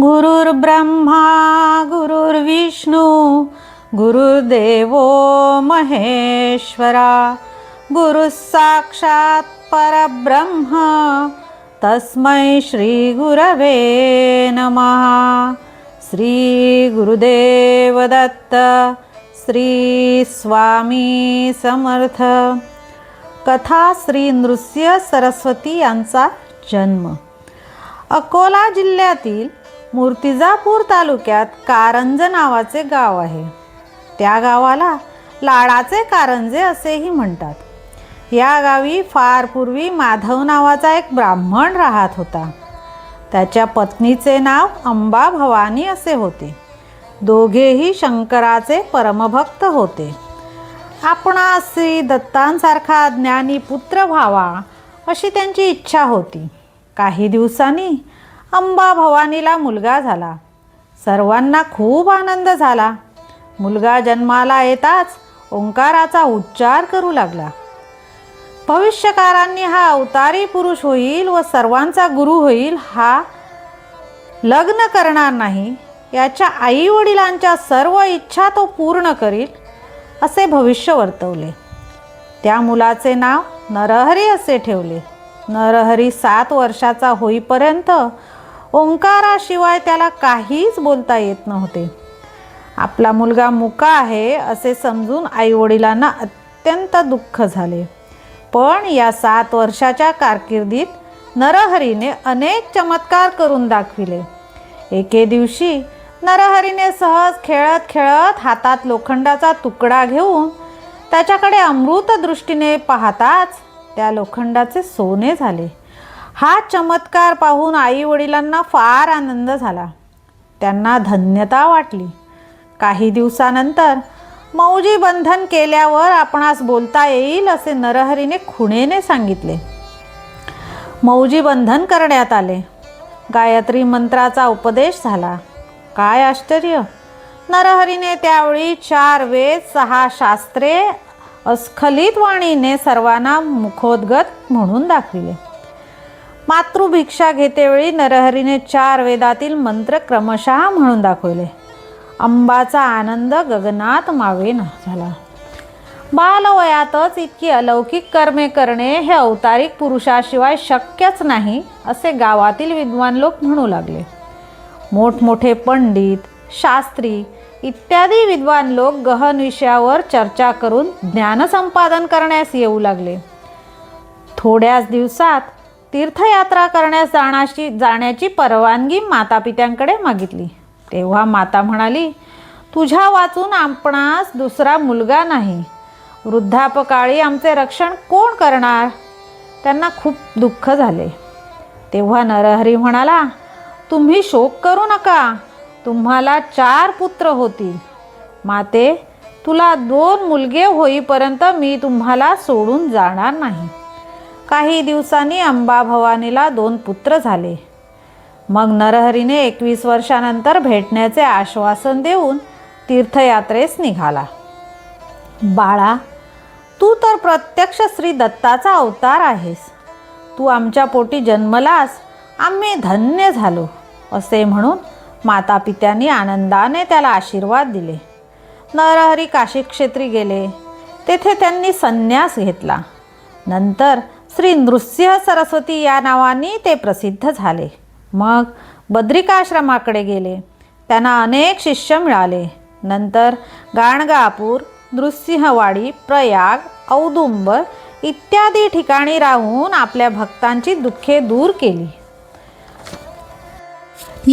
गुरुर्ब्रह्मा गुरुर्विष्णू गुरुर्देव महेश्वरा गुरु साक्षात् परब्रह्म तस्मै श्रीगुरवे नमः. श्री गुरुदेव दत्त श्री स्वामी समर्थ. कथा श्री नृसिंह सरस्वती यांचा जन्म. अकोला जिल्ह्यातील मूर्तिजापूर तालुक्यात कारंज नावाचे गाव आहे. त्या गावाला लाडाचे कारंजे असेही म्हणतात. या गावी फार पूर्वी माधव नावाचा एक ब्राह्मण राहत होता. त्याच्या पत्नीचे नाव अंबा भवानी असे होते. दोघेही शंकराचे परमभक्त होते. आपणा श्री दत्तांसारखा ज्ञानी पुत्र व्हावा अशी त्यांची इच्छा होती. काही दिवसांनी अंबा भवानीला मुलगा झाला. सर्वांना खूप आनंद झाला. मुलगा जन्माला येताच ओंकाराचा उच्चार करू लागला. भविष्यकारांनी हा अवतारी पुरुष होईल व सर्वांचा गुरु होईल हा लग्न करणार नाही. याच्या आई वडिलांच्या सर्व इच्छा तो पूर्ण करील असे भविष्य वर्तवले. त्या मुलाचे नाव नरहरी असे ठेवले. नरहरी सात वर्षाचा होईपर्यंत ओंकाराशिवाय त्याला काहीच बोलता येत नव्हते. आपला मुलगा मुका आहे असे समजून आईवडिलांना अत्यंत दुःख झाले. पण या सात वर्षाच्या कारकिर्दीत नरहरीने अनेक चमत्कार करून दाखविले. एके दिवशी नरहरीने सहज खेळत खेळत हातात लोखंडाचा तुकडा घेऊन त्याच्याकडे अमृत दृष्टीने पाहताच त्या लोखंडाचे सोने झाले. हा चमत्कार पाहून आई वडिलांना फार आनंद झाला. त्यांना धन्यता वाटली. काही दिवसानंतर मौजी बंधन केल्यावर आपणास बोलता येईल असे नरहरीने खुणेने सांगितले. मौजी बंधन करण्यात आले. गायत्री मंत्राचा उपदेश झाला. काय आश्चर्य! नरहरीने त्यावेळी चार वेद सहा शास्त्रे अस्खलित वाणीने सर्वांना मुखोद्गत म्हणून दाखविले. मातृभिक्षा घेतेवेळी नरहरीने चार वेदातील मंत्र क्रमशः म्हणून दाखवले. अंबाचा आनंद गगनात मावेना झाला. बालवयातच इतकी अलौकिक कर्मे करणे हे अवतारिक पुरुषाशिवाय शक्यच नाही असे गावातील विद्वान लोक म्हणू लागले. मोठमोठे पंडित शास्त्री इत्यादी विद्वान लोक गहन विषयावर चर्चा करून ज्ञानसंपादन करण्यास येऊ लागले. थोड्याच दिवसात तीर्थयात्रा करण्यास जाण्याची जाण्याची परवानगी मातापित्यांकडे मागितली. तेव्हा माता म्हणाली तुझ्या वाचून आपणास दुसरा मुलगा नाही. वृद्धापकाळी आमचे रक्षण कोण करणार? त्यांना खूप दुःख झाले. तेव्हा नरहरी म्हणाला तुम्ही शोक करू नका. तुम्हाला चार पुत्र होतील. माते तुला दोन मुलगे होईपर्यंत मी तुम्हाला सोडून जाणार नाही. काही दिवसांनी अंबा भवानीला दोन पुत्र झाले. मग नरहरीने एकवीस वर्षानंतर भेटण्याचे आश्वासन देऊन तीर्थयात्रेस निघाला. बाळा तू तर प्रत्यक्ष श्री दत्ताचा अवतार आहेस. तू आमच्या पोटी जन्मलास आम्ही धन्य झालो असे म्हणून मातापित्यांनी आनंदाने त्याला आशीर्वाद दिले. नरहरी काशी क्षेत्री गेले. तेथे त्यांनी संन्यास घेतला. नंतर श्री नृसिंह सरस्वती या नावाने ते प्रसिद्ध झाले. मग बद्रिकाश्रमाकडे गेले. त्यांना अनेक शिष्य मिळाले. नंतर गाणगापूर नृसिंहवाडी प्रयाग औदुंब इत्यादी ठिकाणी राहून आपल्या भक्तांची दुःखे दूर केली.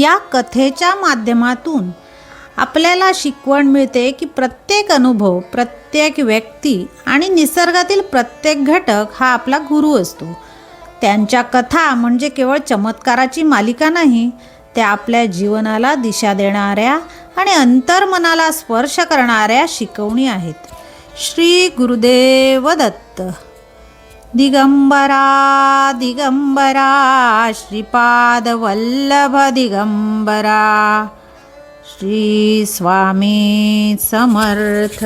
या कथेच्या माध्यमातून आपल्याला शिकवण मिळते की प्रत्येक अनुभव प्रत्येक व्यक्ती आणि निसर्गातील प्रत्येक घटक हा आपला गुरु असतो. त्यांच्या कथा म्हणजे केवळ चमत्काराची मालिका नाही त्या आपल्या जीवनाला दिशा देणाऱ्या आणि अंतर्मनाला स्पर्श करणाऱ्या शिकवणी आहेत. श्री गुरुदेव दत्त. दिगंबरा दिगंबरा श्रीपाद वल्लभ दिगंबरा. श्री स्वामी समर्थ.